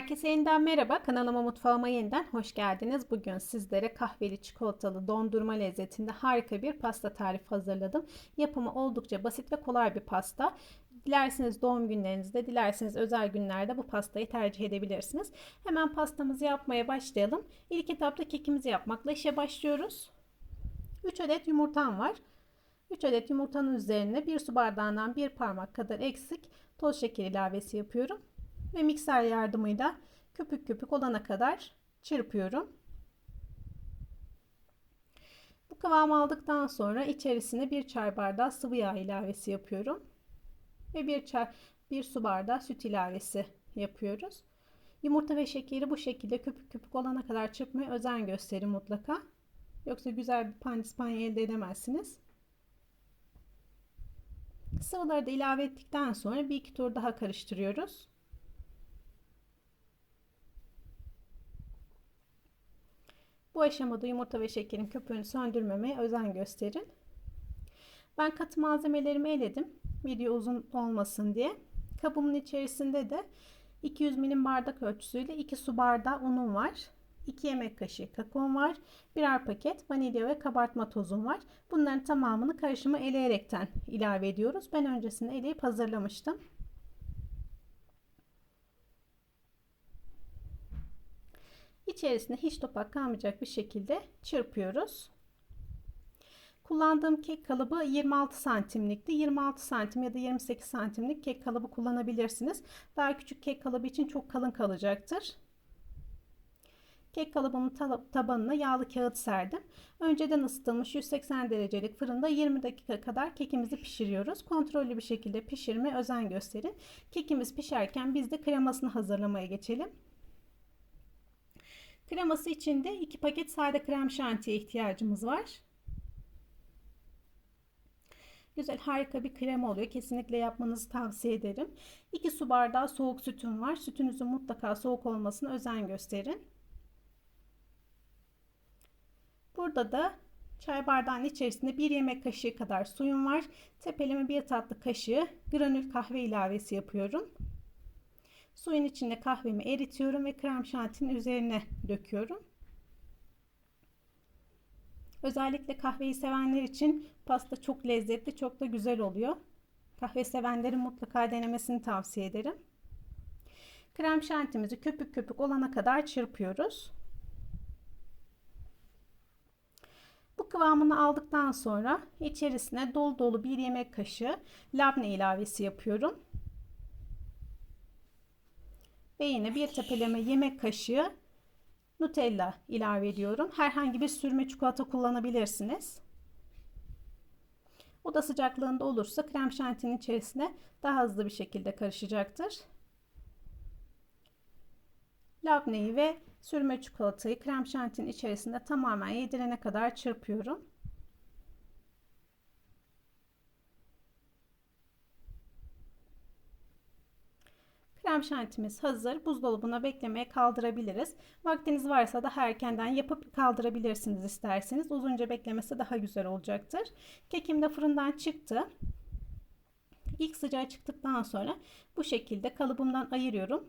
Herkese yeniden merhaba. Kanalıma mutfağıma yeniden hoş geldiniz. Bugün sizlere kahveli çikolatalı dondurma lezzetinde harika bir pasta tarifi hazırladım. Yapımı oldukça basit ve kolay bir pasta. Dilerseniz doğum günlerinizde, dilerseniz özel günlerde bu pastayı tercih edebilirsiniz. Hemen pastamızı yapmaya başlayalım. İlk etapta kekimizi yapmakla işe başlıyoruz. 3 adet yumurtam var. 3 adet yumurtanın üzerine 1 su bardağından 1 parmak kadar eksik toz şeker ilavesi yapıyorum ve mikser yardımıyla köpük köpük olana kadar çırpıyorum. Bu kıvamı aldıktan sonra içerisine bir çay bardağı sıvı yağ ilavesi yapıyorum. Ve bir çay bir su bardağı süt ilavesi yapıyoruz. Yumurta ve şekeri bu şekilde köpük köpük olana kadar çırpmaya özen gösterin mutlaka. Yoksa güzel bir pandispanya elde edemezsiniz. Sıvıları da ilave ettikten sonra bir iki tur daha karıştırıyoruz. Bu aşamada yumurta ve şekerin köpüğünü söndürmemeye özen gösterin. Ben katı malzemelerimi eledim. Video uzun olmasın diye. Kabımın içerisinde de 200 milim bardak ölçüsüyle 2 su bardağı unum var. 2 yemek kaşığı kakaom var. Birer paket vanilya ve kabartma tozum var. Bunların tamamını karışıma eleyerekten ilave ediyoruz. Ben öncesinde eleyip hazırlamıştım. İçerisine hiç topak kalmayacak bir şekilde çırpıyoruz. Kullandığım kek kalıbı 26 santimlikti. 26 santim ya da 28 santimlik kek kalıbı kullanabilirsiniz. Daha küçük kek kalıbı için çok kalın kalacaktır. Kek kalıbımın tabanına yağlı kağıt serdim. Önceden ısıtılmış 180 derecelik fırında 20 dakika kadar kekimizi pişiriyoruz. Kontrollü bir şekilde pişirme özen gösterin. Kekimiz pişerken biz de kremasını hazırlamaya geçelim. Kreması için de 2 paket sade krem şantiye ihtiyacımız var. Güzel harika bir krem oluyor. Kesinlikle yapmanızı tavsiye ederim. 2 su bardağı soğuk sütüm var. Sütünüzün mutlaka soğuk olmasına özen gösterin. Burada da çay bardağının içerisinde 1 yemek kaşığı kadar suyum var. Tepeleme 1 tatlı kaşığı granül kahve ilavesi yapıyorum. Suyun içinde kahvemi eritiyorum ve krem şantinin üzerine döküyorum. Özellikle kahveyi sevenler için pasta çok lezzetli, çok da güzel oluyor. Kahve sevenlerin mutlaka denemesini tavsiye ederim. Krem şantimizi köpük köpük olana kadar çırpıyoruz. Bu kıvamını aldıktan sonra içerisine dolu dolu bir yemek kaşığı labne ilavesi yapıyorum. Ve yine bir tepeleme yemek kaşığı Nutella ilave ediyorum. Herhangi bir sürme çikolata kullanabilirsiniz. Oda sıcaklığında olursa krem şantinin içerisine daha hızlı bir şekilde karışacaktır. Labneyi ve sürme çikolatayı krem şantinin içerisinde tamamen yedirene kadar çırpıyorum. Krem şantimiz hazır. Buzdolabına beklemeye kaldırabiliriz. Vaktiniz varsa daha erkenden yapıp kaldırabilirsiniz isterseniz. Uzunca beklemesi daha güzel olacaktır. Kekim de fırından çıktı. İlk sıcağı çıktıktan sonra bu şekilde kalıbımdan ayırıyorum.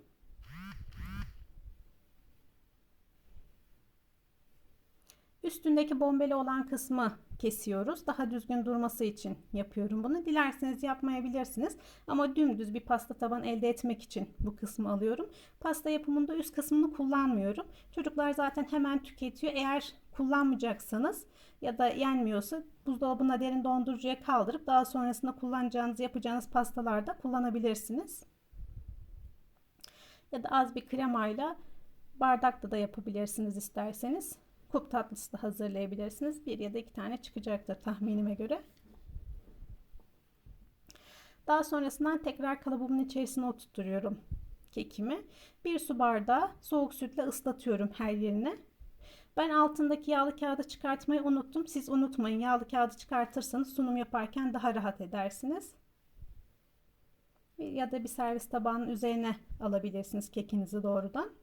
Üstündeki bombeli olan kısmı kesiyoruz. Daha düzgün durması için yapıyorum bunu. Dilerseniz yapmayabilirsiniz. Ama dümdüz bir pasta taban elde etmek için bu kısmı alıyorum. Pasta yapımında üst kısmını kullanmıyorum. Çocuklar zaten hemen tüketiyor. Eğer kullanmayacaksanız ya da yenmiyorsa buzdolabına derin dondurucuya kaldırıp daha sonrasında kullanacağınız yapacağınız pastalarda kullanabilirsiniz. Ya da az bir kremayla bardakta da yapabilirsiniz isterseniz kup tatlısı da hazırlayabilirsiniz. Bir ya da iki tane çıkacaktır tahminime göre. Daha sonrasından tekrar kalıbımın içerisine oturtuyorum kekimi. Bir su bardağı soğuk sütle ıslatıyorum her yerine. Ben altındaki yağlı kağıdı çıkartmayı unuttum. Siz unutmayın. Yağlı kağıdı çıkartırsanız sunum yaparken daha rahat edersiniz. Ya da bir servis tabağının üzerine alabilirsiniz kekinizi doğrudan.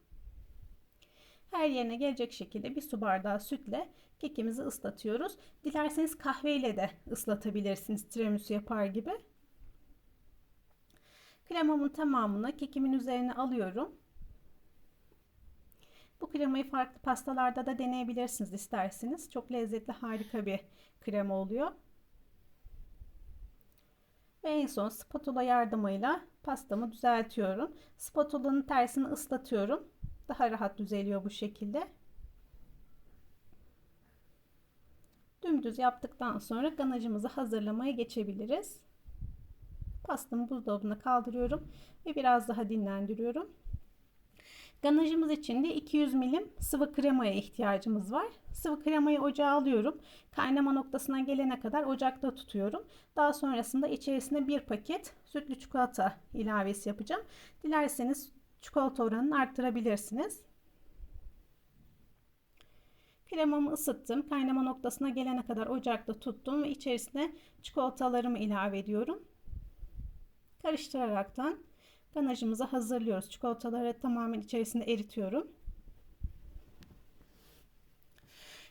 Her yerine gelecek şekilde bir su bardağı sütle kekimizi ıslatıyoruz. Dilerseniz kahveyle de ıslatabilirsiniz tiramisu yapar gibi. Kremamın tamamını kekimin üzerine alıyorum. Bu kremayı farklı pastalarda da deneyebilirsiniz isterseniz. Çok lezzetli harika bir krema oluyor. Ve en son spatula yardımıyla pastamı düzeltiyorum. Spatulanın tersini ıslatıyorum. Daha rahat düzeliyor bu şekilde. Dümdüz yaptıktan sonra ganajımızı hazırlamaya geçebiliriz. Pastamı buzdolabına kaldırıyorum ve biraz daha dinlendiriyorum. Ganajımız için de 200 milim sıvı kremaya ihtiyacımız var. Sıvı kremayı ocağa alıyorum. Kaynama noktasına gelene kadar ocakta tutuyorum. Daha sonrasında içerisine bir paket sütlü çikolata ilavesi yapacağım. Dilerseniz çikolata oranını arttırabilirsiniz. Kremamı ısıttım. Kaynama noktasına gelene kadar ocakta tuttum ve içerisine çikolatalarımı ilave ediyorum. Karıştıraraktan ganajımızı hazırlıyoruz. Çikolataları tamamen içerisinde eritiyorum.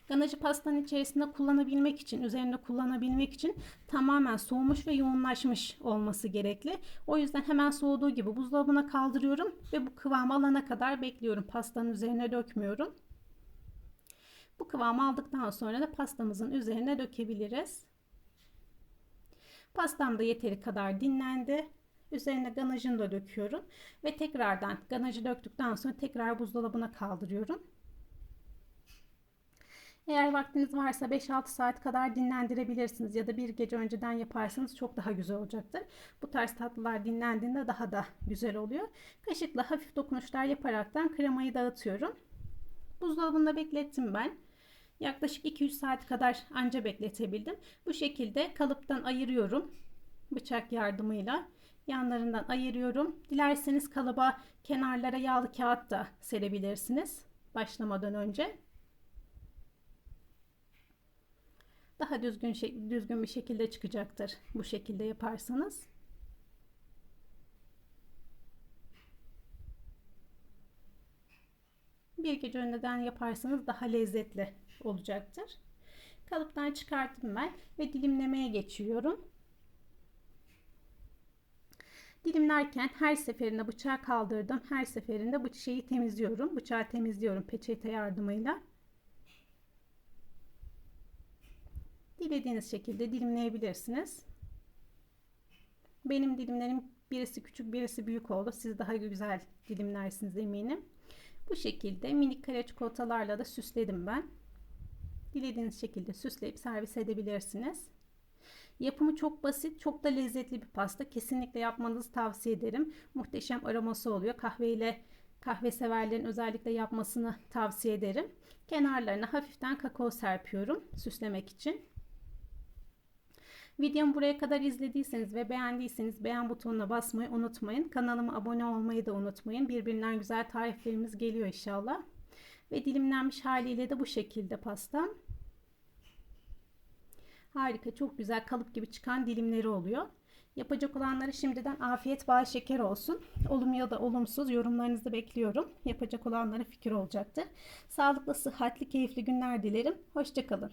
Ganajı pastanın içerisinde kullanabilmek için, üzerinde kullanabilmek için tamamen soğumuş ve yoğunlaşmış olması gerekli. O yüzden hemen soğuduğu gibi buzdolabına kaldırıyorum ve bu kıvamı alana kadar bekliyorum. Pastanın üzerine dökmüyorum. Bu kıvamı aldıktan sonra da pastamızın üzerine dökebiliriz. Pastam da yeteri kadar dinlendi. Üzerine ganajını da döküyorum. Ve tekrardan ganajı döktükten sonra tekrar buzdolabına kaldırıyorum. Eğer vaktiniz varsa 5-6 saat kadar dinlendirebilirsiniz ya da bir gece önceden yaparsanız çok daha güzel olacaktır. Bu tarz tatlılar dinlendiğinde daha da güzel oluyor. Kaşıkla hafif dokunuşlar yaparaktan kremayı dağıtıyorum. Buzdolabında beklettim ben. Yaklaşık 2-3 saat kadar anca bekletebildim. Bu şekilde kalıptan ayırıyorum. Bıçak yardımıyla yanlarından ayırıyorum. Dilerseniz kalıba kenarlara yağlı kağıt da serebilirsiniz başlamadan önce. Daha düzgün düzgün bir şekilde çıkacaktır bu şekilde yaparsanız. Bir gece önceden yaparsanız daha lezzetli olacaktır. Kalıptan çıkarttım ben ve dilimlemeye geçiyorum. Dilimlerken her seferinde bıçağı kaldırdım. Her seferinde bu şeyi temizliyorum. Bıçağı temizliyorum peçete yardımıyla. Dilediğiniz şekilde dilimleyebilirsiniz. Benim dilimlerim birisi küçük birisi büyük oldu. Siz daha güzel dilimlersiniz eminim. Bu şekilde minik kare çikolatalarla da süsledim ben. Dilediğiniz şekilde süsleyip servis edebilirsiniz. Yapımı çok basit, çok da lezzetli bir pasta. Kesinlikle yapmanızı tavsiye ederim. Muhteşem aroması oluyor. Kahve ile kahve severlerin özellikle yapmasını tavsiye ederim. Kenarlarına hafiften kakao serpiyorum süslemek için. Videomu buraya kadar izlediyseniz ve beğendiyseniz beğen butonuna basmayı unutmayın. Kanalıma abone olmayı da unutmayın. Birbirinden güzel tariflerimiz geliyor inşallah. Ve dilimlenmiş haliyle de bu şekilde pastam. Harika, çok güzel kalıp gibi çıkan dilimleri oluyor. Yapacak olanlara şimdiden afiyet bal şeker olsun. Olumlu ya da olumsuz yorumlarınızı bekliyorum. Yapacak olanlara fikir olacaktır. Sağlıklı, sıhhatli, keyifli günler dilerim. Hoşçakalın.